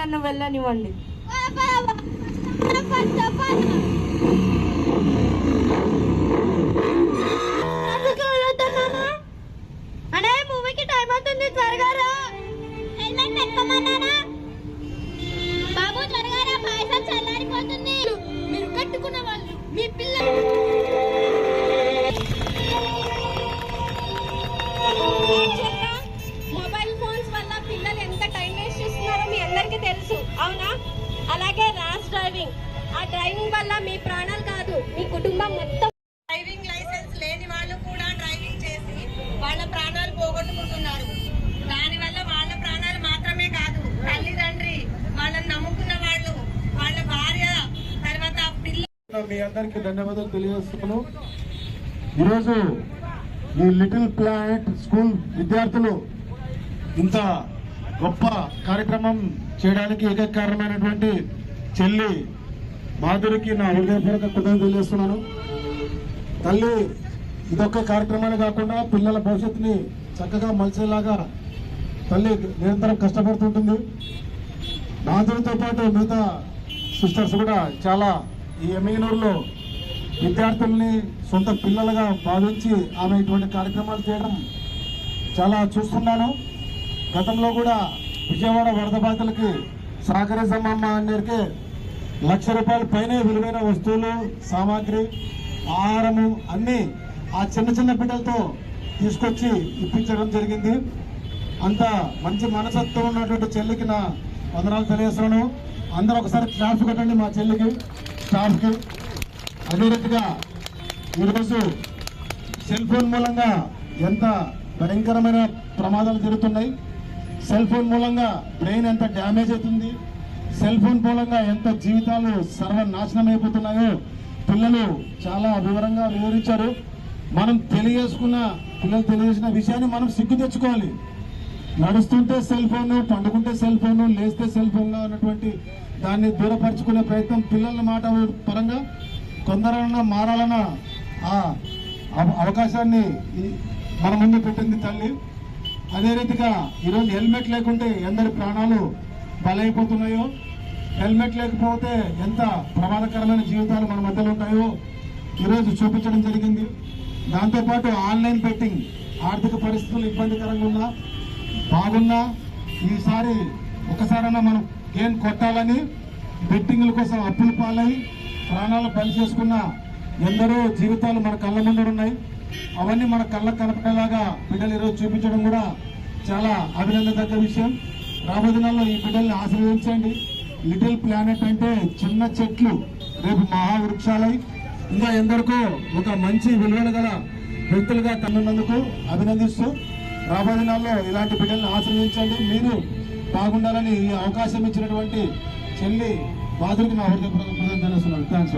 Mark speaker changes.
Speaker 1: నన్ను వెళ్ళనివ్వండి.
Speaker 2: అవునా? అలాగే ర్యాష్ డ్రైవింగ్. ఆ డ్రైవింగ్ వల్ల మీ ప్రాణాలు కాదు మీ కుటుంబం మొత్తం.
Speaker 3: డ్రైవింగ్ లైసెన్స్ లేని వాళ్ళు కూడా డ్రైవింగ్ చేసి వాళ్ళ ప్రాణాలు పోగొట్టుకుంటున్నారు. దానివల్ల వాళ్ళ ప్రాణాలు మాత్రమే కాదు తల్లిదండ్రి వాళ్ళని నమ్ముకున్న వాళ్ళు వాళ్ళ భార్య తర్వాత పిల్ల
Speaker 4: మీ అందరికీ ధన్యవాదాలు తెలియజేస్తున్నాను. ఈరోజు ఈ లిటిల్ ప్లానెట్ స్కూల్ విద్యార్థులు ఇంత గొప్ప కార్యక్రమం చేయడానికి ఏకైక కారణమైనటువంటి చెల్లి మాధురికి నా హృదయపూర్వక కృతజ్ఞత తెలియజేస్తున్నాను. తల్లి ఇదొక్క కార్యక్రమాన్ని కాకుండా పిల్లల భవిష్యత్తుని చక్కగా మలిచేలాగా తల్లి నిరంతరం కష్టపడుతుంటుంది. మాధురితో పాటు మిగతా సిస్టర్స్ కూడా చాలా ఈ ఎమ్మిగనూరులో విద్యార్థుల్ని సొంత పిల్లలుగా భావించి ఆమె ఇటువంటి కార్యక్రమాలు చేయడం చాలా చూస్తున్నాను. గతంలో కూడా విజయవాడ వరద బాధితులకి సహకరిస్తామమ్మ అందరికీ లక్ష రూపాయల పైనే విలువైన వస్తువులు సామాగ్రి ఆహారము అన్నీ ఆ చిన్న చిన్న బిడ్డలతో తీసుకొచ్చి ఇప్పించడం జరిగింది. అంత మంచి మనసత్వం ఉన్నటువంటి చెల్లికి నా వందనాలు తెలియజేస్తున్నాను. అందరూ ఒకసారి క్లాప్స్ కొట్టండి మా చెల్లికి స్టాఫ్కి అదే రీతిగా ఈరోజు సెల్ ఫోన్ మూలంగా ఎంత భయంకరమైన ప్రమాదాలు జరుగుతున్నాయి. సెల్ ఫోన్ మూలంగా బ్రెయిన్ ఎంత డ్యామేజ్ అవుతుంది? సెల్ ఫోన్ మూలంగా ఎంత జీవితాలు సర్వనాశనం అయిపోతున్నాయో పిల్లలు చాలా వివరంగా వివరించారు. మనం తెలియజేసుకున్న పిల్లలు తెలియజేసిన విషయాన్ని మనం సిగ్గు తెచ్చుకోవాలి. నడుస్తుంటే సెల్ ఫోను పండుకుంటే సెల్ ఫోన్ లేస్తే సెల్ ఫోన్గా ఉన్నటువంటి దాన్ని దూరపరుచుకునే ప్రయత్నం పిల్లల మాట పరంగా కొందరన్నా మారాలన్న ఆ అవకాశాన్ని మన ముందు పెట్టింది తల్లి. అదే రీతిగా ఈరోజు హెల్మెట్ లేకుంటే ఎందరి ప్రాణాలు బలైపోతున్నాయో హెల్మెట్ లేకపోతే ఎంత ప్రమాదకరమైన జీవితాలు మన మధ్యలో ఉంటాయో ఈరోజు చూపించడం జరిగింది. దాంతోపాటు ఆన్లైన్ బెట్టింగ్ ఆర్థిక పరిస్థితులు ఇబ్బందికరంగా ఉన్నా బాగున్నా ఈసారి ఒకసారైనా మనం గేమ్ కొట్టాలని బెట్టింగ్ల కోసం అప్పులు పాలై ప్రాణాలు పని చేసుకున్న ఎందరో జీవితాలు మన కళ్ళ ముందు ఉన్నాయి. అవన్నీ మన కళ్ళ కనపడేలాగా బిడ్డలు ఈరోజు చూపించడం కూడా చాలా అభినందదగ్గ విషయం. రాబోయే దినాల్లో ఈ బిడ్డల్ని ఆశీర్వదించండి. లిటిల్ ప్లానెట్ అంటే చిన్న చెట్లు రేపు మహావృక్షాలై. ఇంకా ఎందరికో ఒక మంచి విలువలు గల వ్యక్తులుగా కన్నున్నందుకు అభినందిస్తూ రాబోయే దినాల్లో ఇలాంటి బిడ్డల్ని ఆశ్రయించండి మీరు బాగుండాలని ఈ అవకాశం ఇచ్చినటువంటి చెల్లి బాధుడికి నా హృదయపూర్వక కృతజ్ఞతలు తెలుస్తున్నాను. థ్యాంక్స్